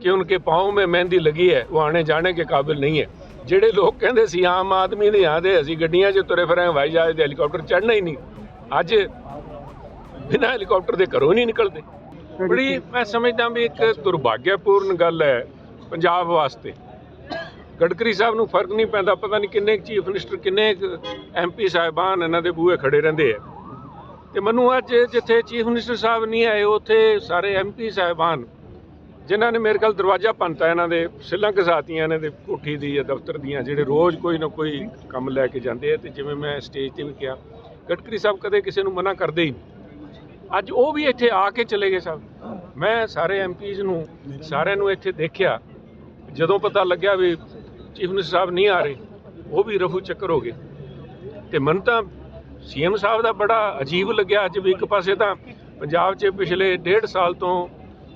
कि उनके पाँव में मेहंदी लगी है वो आने जाने के काबिल नहीं है ਜਿਹੜੇ ਲੋਕ ਕਹਿੰਦੇ ਸੀ ਆਮ ਆਦਮੀ ਦੇ ਆਦੇ ਅਸੀਂ ਗੱਡੀਆਂ 'ਚ ਤੁਰੇ ਫਿਰਾਂ ਹਵਾਈ ਜਹਾਜ਼ ਤੇ ਹੈਲੀਕਾਪਟਰ ਚੜ੍ਹਨਾ ਹੀ ਨਹੀਂ ਅੱਜ ਬਿਨਾਂ ਹੈਲੀਕਾਪਟਰ ਦੇ ਘਰੋਂ ਨਹੀਂ ਨਿਕਲਦੇ ਬੜੀ ਮੈਂ ਸਮਝਦਾ ਵੀ ਇੱਕ ਦੁਰਭਾਗਿਆਪੂਰਨ ਗੱਲ ਹੈ ਪੰਜਾਬ ਵਾਸਤੇ ਗਡਕਰੀ ਸਾਹਿਬ ਨੂੰ ਫਰਕ ਨਹੀਂ ਪੈਂਦਾ ਪਤਾ ਨਹੀਂ ਕਿੰਨੇ ਚੀਫ ਮਿਨਿਸਟਰ ਕਿੰਨੇ ਐਮਪੀ ਸਾਹਿਬਾਨ ਇਹਨਾਂ ਦੇ ਬੂਹੇ ਖੜੇ ਰਹਿੰਦੇ ਆ ਤੇ ਮੈਨੂੰ ਅੱਜ ਜਿੱਥੇ ਚੀਫ ਮਿਨਿਸਟਰ ਸਾਹਿਬ ਨਹੀਂ ਆਏ ਉੱਥੇ ਸਾਰੇ ਐਮਪੀ ਸਾਹਿਬਾਨ ਜਿਨ੍ਹਾਂ ਨੇ ਮੇਰੇ ਕੋਲ ਦਰਵਾਜ਼ਾ ਪੰਤਾ ਇਹਨਾਂ ਦੇ ਸਿੱਲਾਂ ਘਸਾਤੀਆਂ ਇਹਨਾਂ ਦੇ ਕੋਠੀ ਦੀ ਜਾਂ ਦਫ਼ਤਰ ਦੀਆਂ, ਜਿਹੜੇ ਰੋਜ਼ ਕੋਈ ਨਾ ਕੋਈ ਕੰਮ ਲੈ ਕੇ ਜਾਂਦੇ ਆ ਤੇ ਜਿਵੇਂ ਮੈਂ ਸਟੇਜ ਤੇ ਵੀ ਕਿਹਾ, ਗਡਕਰੀ ਸਾਹਿਬ ਕਦੇ ਕਿਸੇ ਨੂੰ ਮਨਾ ਕਰਦੇ ਹੀ ਨਹੀਂ। ਅੱਜ ਉਹ ਵੀ ਇੱਥੇ ਆ ਕੇ ਚਲੇ ਗਏ ਸਾਹਿਬ। ਮੈਂ ਸਾਰੇ ਐਮਪੀਜ਼ ਨੂੰ, ਸਾਰਿਆਂ ਨੂੰ ਇੱਥੇ ਦੇਖਿਆ। ਜਦੋਂ ਪਤਾ ਲੱਗਿਆ ਵੀ ਚੀਫ ਮਿਨਿਸਟਰ ਸਾਹਿਬ ਨਹੀਂ ਆ ਰਹੇ, ਉਹ ਵੀ ਰਫੂ ਚੱਕਰ ਹੋ ਗਏ। ਤੇ ਮਨ ਤਾਂ ਸੀਐਮ ਸਾਹਿਬ ਦਾ ਬੜਾ ਅਜੀਬ ਲੱਗਿਆ ਅੱਜ ਵੀ ਇੱਕ ਪਾਸੇ ਤਾਂ ਪੰਜਾਬ 'ਚ ਪਿਛਲੇ ਡੇਢ ਸਾਲ ਤੋਂ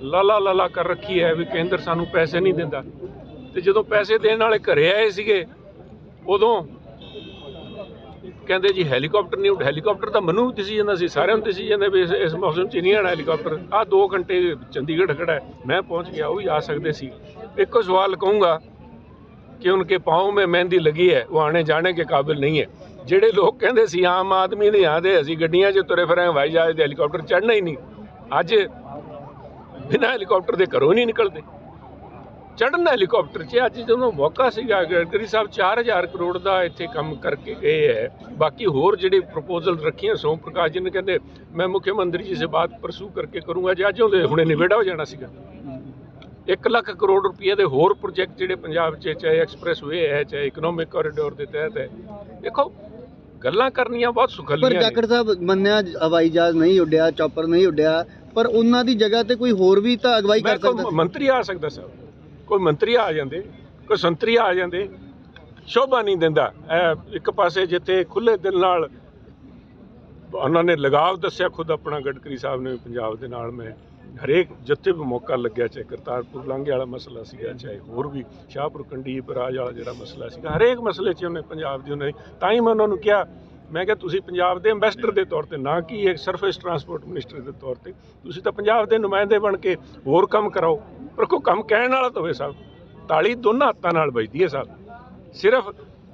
ਲਾਲਾ ਲਾਲਾ ਕਰ ਰੱਖੀ ਹੈ ਵੀ ਕੇਂਦਰ ਸਾਨੂੰ ਪੈਸੇ ਨਹੀਂ ਦਿੰਦਾ। ਤੇ ਜਦੋਂ ਪੈਸੇ ਦੇਣ ਵਾਲੇ ਘਰੇ ਆਏ ਸੀਗੇ, ਉਦੋਂ ਕਹਿੰਦੇ ਜੀ ਹੈਲੀਕਾਪਟਰ ਨਹੀਂ ਉੱਡ ਹੈਲੀਕਾਪਟਰ ਤਾਂ ਮੈਨੂੰ ਦਿਸੀ ਜਾਂਦਾ ਸੀ, ਸਾਰਿਆਂ ਨੂੰ ਦਿਸੀ ਜਾਂਦਾ ਵੀ ਇਸ ਮੌਸਮ 'ਚ ਨਹੀਂ ਆਣਾ ਹੈਲੀਕਾਪਟਰ। ਆ 2 ਘੰਟੇ ਚੰਡੀਗੜ੍ਹ ਖੜਾ ਮੈਂ ਪਹੁੰਚ ਗਿਆ, ਉਹ ਵੀ ਆ ਸਕਦੇ ਸੀ। ਇੱਕੋ ਸਵਾਲ ਕਹੂੰਗਾ कि उनके पाँव में ਮਹਿੰਦੀ ਲੱਗੀ ਹੈ, ਉਹ आने ਜਾਣੇ के ਕਾਬਿਲ ਨਹੀਂ ਹੈ। ਜਿਹੜੇ ਲੋਕ ਕਹਿੰਦੇ ਸੀ, ਆਮ ਆਦਮੀ ਦੇ ਆਦੇ ਅਸੀਂ ਗੱਡੀਆਂ 'ਚ ਤੁਰੇ ਫਿਰਾਂ, ਹਵਾਈ ਜਹਾਜ਼ ਦੇ ਹੈਲੀਕਾਪਟਰ ਚੜ੍ਹਨਾ ਹੀ ਨਹੀਂ। ਅੱਜ ਬਿਨਾਂ ਹੈਲੀਕਾਪਟਰ ਦੇ ਘਰੋਂ ਨਹੀਂ ਨਿਕਲਦੇ। ਚੜ੍ਹਨ ਹੈਲੀਕਾਪਟਰ 'ਚ ਅੱਜ ਜਦੋਂ ਮੌਕਾ ਸੀਗਾ ਗਡਕਰੀ ਸਾਹਿਬ 4000 ਕਰੋੜ ਦਾ ਇੱਥੇ ਕੰਮ ਕਰਕੇ ਗਏ ਹੈ। ਬਾਕੀ ਹੋਰ ਜਿਹੜੇ ਪ੍ਰਪੋਜ਼ਲ ਰੱਖੀਆਂ ਸੋਮ ਪ੍ਰਕਾਸ਼ ਜੀ ਨੇ ਕਹਿੰਦੇ ਮੈਂ ਮੁੱਖ ਮੰਤਰੀ ਜੀ ਸੇ ਬਾਤ ਪਰਸੂ ਕਰਕੇ ਕਰੂੰਗਾ। ਜੇ ਅੱਜ ਉਹਦੇ ਹੁਣੇ ਨਿਬੇੜਾ ਹੋ ਜਾਣਾ ਸੀਗਾ। 1 ਲੱਖ ਕਰੋੜ ਰੁਪਏ ਦੇ ਹੋਰ ਪ੍ਰੋਜੈਕਟ ਜਿਹੜੇ ਪੰਜਾਬ 'ਚ ਚਾਹੇ ਐਕਸਪ੍ਰੈਸ ਵੇ ਹੈ ਚਾਹੇ ਇਕਨੋਮਿਕ ਕੋਰੀਡੋਰ ਦੇ ਤਹਿਤ ਹੈ। ਦੇਖੋ ਗੱਲਾਂ ਕਰਨੀਆਂ ਬਹੁਤ ਪਰ ਸੁਖਲੀਆਂ ਨੇ। ਜਾਖੜ ਸਾਹਿਬ ਮੰਨਿਆ ਹਵਾਈ ਜਹਾਜ਼ ਨਹੀਂ ਉੱਡਿਆ ਚੌਪਰ ਨਹੀਂ ਉੱਡਿਆ। ਪਰ ਉਹਨਾਂ ਦੀ ਜਗ੍ਹਾ ਤੇ ਕੋਈ ਹੋਰ ਵੀ ਤਾਂ ਅਗਵਾਈ ਕਰ ਸਕਦਾ ਸੀ। ਮੰਤਰੀ ਆ ਸਕਦਾ ਸਰ ਕੋਈ ਮੰਤਰੀ ਆ ਜਾਂਦੇ ਕੋਈ ਸੰਤਰੀ ਆ ਜਾਂਦੇ ਸ਼ੋਭਾ ਨਹੀਂ ਦਿੰਦਾ ਇਹ ਇੱਕ ਪਾਸੇ ਜਿੱਥੇ ਖੁੱਲੇ ਦਿਲ ਨਾਲ ਉਹਨਾਂ ਨੇ ਲਗਾਵ ਦੱਸਿਆ ਖੁਦ ਆਪਣਾ ਗਡਕਰੀ ਸਾਹਿਬ ਨੇ ਪੰਜਾਬ ਦੇ ਨਾਲ ਮੈਂ ਹਰੇਕ ਜਿੱਥੇ ਵੀ ਮੌਕਾ ਲੱਗਿਆ ਚਾਹੇ ਕਰਤਾਰਪੁਰ ਲਾਂਘੇ ਵਾਲਾ ਮਸਲਾ ਸੀਗਾ ਚਾਹੇ ਹੋਰ ਵੀ ਸ਼ਾਹਪੁਰ ਕੰਡੀ ਬਰਾਜ ਵਾਲਾ ਜਿਹੜਾ ਮਸਲਾ ਸੀਗਾ ਹਰੇਕ ਮਸਲੇ 'ਚ ਉਹਨੇ ਪੰਜਾਬ ਦੀ ਉਹਨੇ ਤਾਂ ਹੀ ਮੈਂ ਉਹਨਾਂ ਨੂੰ ਕਿਹਾ ਮੈਂ ਕਿਹਾ ਤੁਸੀਂ ਪੰਜਾਬ ਦੇ ਐਮਬੈਸਡਰ ਦੇ ਤੌਰ ਤੇ, ਨਾ ਕਿ ਇੱਕ ਸਰਫੇਸ ਟਰਾਂਸਪੋਰਟ ਮਿਨਿਸਟਰ ਦੇ ਤੌਰ ਤੇ, ਤੁਸੀਂ ਤਾਂ ਪੰਜਾਬ ਦੇ ਨੁਮਾਇੰਦੇ ਬਣ ਕੇ ਹੋਰ ਕੰਮ ਕਰਾਓ। ਪਰ ਕੋਈ ਕੰਮ ਕਹਿਣ ਵਾਲਾ ਤਾਂ ਹੋਵੇ ਸਾਹਿਬ ਤਾਲੀ ਦੋਨਾਂ ਹੱਥਾਂ ਨਾਲ ਵੱਜਦੀ ਹੈ ਸਾਹਿਬ ਸਿਰਫ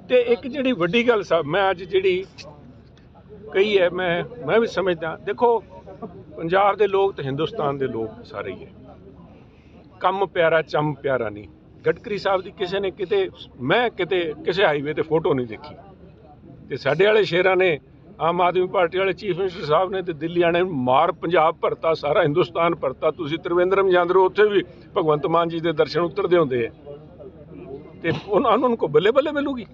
ਤੇ ਇੱਕ ਜਿਹੜੀ ਵੱਡੀ ਗੱਲ ਸਾਹਿਬ ਮੈਂ ਅੱਜ ਜਿਹੜੀ ਕਹੀ ਹੈ, ਮੈਂ ਮੈਂ ਵੀ ਸਮਝਦਾ, ਦੇਖੋ, ਪੰਜਾਬ ਦੇ ਲੋਕ ਤੇ ਹਿੰਦੁਸਤਾਨ ਦੇ ਲੋਕ ਸਾਰੇ ਹੀ ਹੈ। ਕੰਮ ਪਿਆਰਾ, ਚੰਮ ਪਿਆਰਾ ਨਹੀਂ। ਗਡਕਰੀ ਸਾਹਿਬ ਦੀ ਕਿਸੇ ਨੇ ਕਿਤੇ, ਮੈਂ ਕਿਤੇ, ਕਿਸੇ ਹਾਈਵੇ ਤੇ ਫੋਟੋ ਨਹੀਂ ਦੇਖੀ। ਤੇ ਸਾਡੇ ਵਾਲੇ ਸ਼ੇਰਾਂ ਨੇ ਆਮ ਆਦਮੀ ਪਾਰਟੀ ਵਾਲੇ ਚੀਫ ਮਿਨਿਸਟਰ ਸਾਹਿਬ ਨੇ ਤੇ ਦਿੱਲੀ ਨੇ ਮਾਰ ਪੰਜਾਬ ਭਰਤਾ ਸਾਰਾ ਹਿੰਦੁਸਤਾਨ ਭਰਤਾ। ਤੁਸੀਂ ਤ੍ਰਿਵੇਂਦਰਮ ਜਾਂਦੇ ਰਹੋ ਉੱਥੇ ਵੀ ਭਗਵੰਤ ਮਾਨ ਜੀ ਦੇ ਦਰਸ਼ਨ ਉਤਰਦੇ ਹੁੰਦੇ ਆ। ਤੇ ਉਹਨਾਂ ਨੂੰ ਕੋ ਬੱਲੇ ਬੱਲੇ ਮਿਲੂਗੀ?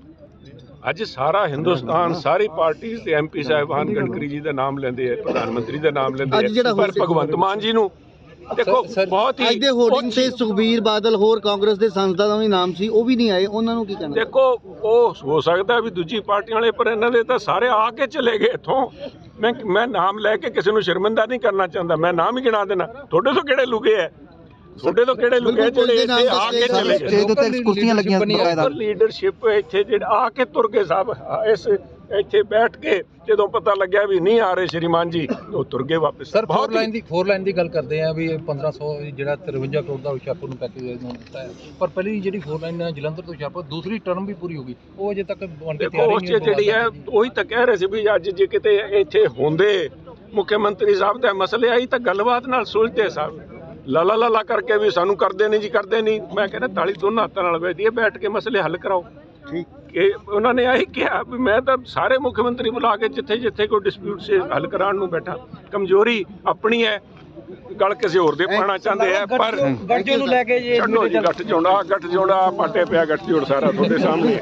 ਅੱਜ ਸਾਰਾ ਹਿੰਦੁਸਤਾਨ ਸਾਰੀ ਪਾਰਟੀ ਤੇ ਐਮਪੀ ਸਾਹਿਬਾਨ ਗਡਕਰੀ ਜੀ ਦਾ ਨਾਮ ਲੈਂਦੇ ਆ ਪ੍ਰਧਾਨ ਮੰਤਰੀ ਦਾ ਨਾਮ ਲੈਂਦੇ ਆ ਪਰ ਭਗਵੰਤ ਮਾਨ ਜੀ ਨੂੰ ਦੇਖੋ ਬਹੁਤ ਹੀ ਅੱਜ ਦੇ ਹੋਰਡਿੰਗ ਤੇ ਸੁਖਬੀਰ ਬਾਦਲ ਹੋਰ ਕਾਂਗਰਸ ਦੇ ਸੰਸਦਾਂ ਦਾ ਵੀ ਨਾਮ ਸੀ ਉਹ ਵੀ ਨਹੀਂ ਆਏ ਉਹਨਾਂ ਨੂੰ ਕੀ ਕਹਿਣਾ? ਦੇਖੋ ਉਹ ਹੋ ਸਕਦਾ ਵੀ ਦੂਜੀ ਪਾਰਟੀਆਂ ਵਾਲੇ ਪਰ ਇਹਨਾਂ ਦੇ ਤਾਂ ਸਾਰੇ ਆ ਕੇ ਚਲੇ ਗਏ ਇੱਥੋਂ। ਮੈਂ ਮੈਂ ਨਾਮ ਲੈ ਕੇ ਕਿਸੇ ਨੂੰ ਸ਼ਰਮਿੰਦਾ ਨਹੀਂ ਕਰਨਾ ਚਾਹੁੰਦਾ ਮੈਂ ਨਾਮ ਹੀ ਗਿਣਾ ਦੇਣਾ। ਤੁਹਾਡੇ ਤੋਂ ਕਿਹੜੇ ਲੁਕੇ ਐ? ਤੁਹਾਡੇ ਤੋਂ ਕਿਹੜੇ ਲੁਕੇ ਜਿਹੜੇ ਇੱਥੇ ਆ ਕੇ ਚਲੇ ਗਏ? ਉੱਤੇ ਕੁਰਸੀਆਂ ਲੱਗੀਆਂ ਬਕਾਇਦਾ। ਲੀਡਰਸ਼ਿਪ ਇੱਥੇ ਜਿਹੜੇ ਆ ਕੇ ਤੁਰ ਗਏ ਸਾਹਿਬ ਇਸ ਇੱਥੇ ਬੈਠ ਕੇ ਜਦੋਂ ਪਤਾ ਲੱਗਿਆ ਵੀ ਨਹੀਂ ਆ ਰਹੇ ਸ਼੍ਰੀਮਾਨ ਜੀ ਉਹ ਤੁਰ ਗਏ ਵਾਪਸ। ਸਰ ਫੋਰ ਲਾਈਨ ਦੀ ਫੋਰ ਲਾਈਨ ਦੀ ਗੱਲ ਕਰਦੇ ਆ ਵੀ ਇਹ 1500 ਜਿਹੜਾ 53 ਕਰੋੜ ਦਾ ਹੁਸ਼ਿਆਰਪੁਰ ਨੂੰ ਪੈਕੇਜ ਨੂੰ ਦਿੱਤਾ ਹੈ। ਪਰ ਪਹਿਲੀ ਜਿਹੜੀ ਫੋਰ ਲਾਈਨ ਹੈ ਜਲੰਧਰ ਤੋਂ ਹੁਸ਼ਿਆਰਪੁਰ ਦੂਸਰੀ ਟਰਮ ਵੀ ਪੂਰੀ ਹੋ ਗਈ। ਉਹ ਅਜੇ ਤੱਕ ਬਣ ਕੇ ਤਿਆਰ ਨਹੀਂ ਜਿਹੜੀ ਹੈ ਉਹੀ ਤਾਂ ਕਹਿ ਰਹੇ ਸੀ ਵੀ ਅੱਜ ਜੇ ਕਿਤੇ ਇੱਥੇ ਹੁੰਦੇ ਮੁੱਖ ਮੰਤਰੀ ਸਾਹਿਬ ਦਾ ਮਸਲੇ ਆਈ ਤਾਂ ਗੱਲਬਾਤ ਨਾਲ ਸੁਲਝਦੇ ਸਾਹਿਬ ਲਾਲਾ ਲਾਲਾ ਕਰਕੇ ਵੀ ਸਾਨੂੰ ਕਰਦੇ ਨਹੀਂ ਜੀ ਕਰਦੇ ਨਹੀਂ। ਮੈਂ ਕਹਿੰਦਾ ਤਾਲੀ ਦੋਨਾਂ ਹੱਥਾਂ ਨਾਲ ਵੱਜਦੀ ਹੈ ਬੈਠ ਕੇ ਮਸਲੇ ਹੱਲ ਕਰਾਓ। ਠੀਕ। ਕਿ ਉਹਨਾਂ ਨੇ ਆਹੀ ਕਿਹਾ ਵੀ ਮੈਂ ਤਾਂ ਸਾਰੇ ਮੁੱਖ ਮੰਤਰੀ ਬੁਲਾ ਕੇ ਜਿੱਥੇ ਜਿੱਥੇ ਕੋਈ ਡਿਸਪਿਊਟ ਸੇ ਹੱਲ ਕਰਾਉਣ ਨੂੰ ਬੈਠਾ ਕਮਜ਼ੋਰੀ ਆਪਣੀ ਹੈ ਗੱਲ ਕਿਸੇ ਹੋਰ ਦੇ ਪਾਣਾ ਚਾਹੁੰਦੇ ਆ ਪਰ ਗੱਜੋ ਨੂੰ ਲੈ ਕੇ ਛੱਡੋ ਜੀ ਗੱਠ ਜੋੜਾ ਗੱਠ ਜੋੜਾ ਪਾਟੇ ਪਿਆ ਗੱਠ ਜੋੜ ਸਾਰਾ ਤੁਹਾਡੇ ਸਾਹਮਣੇ।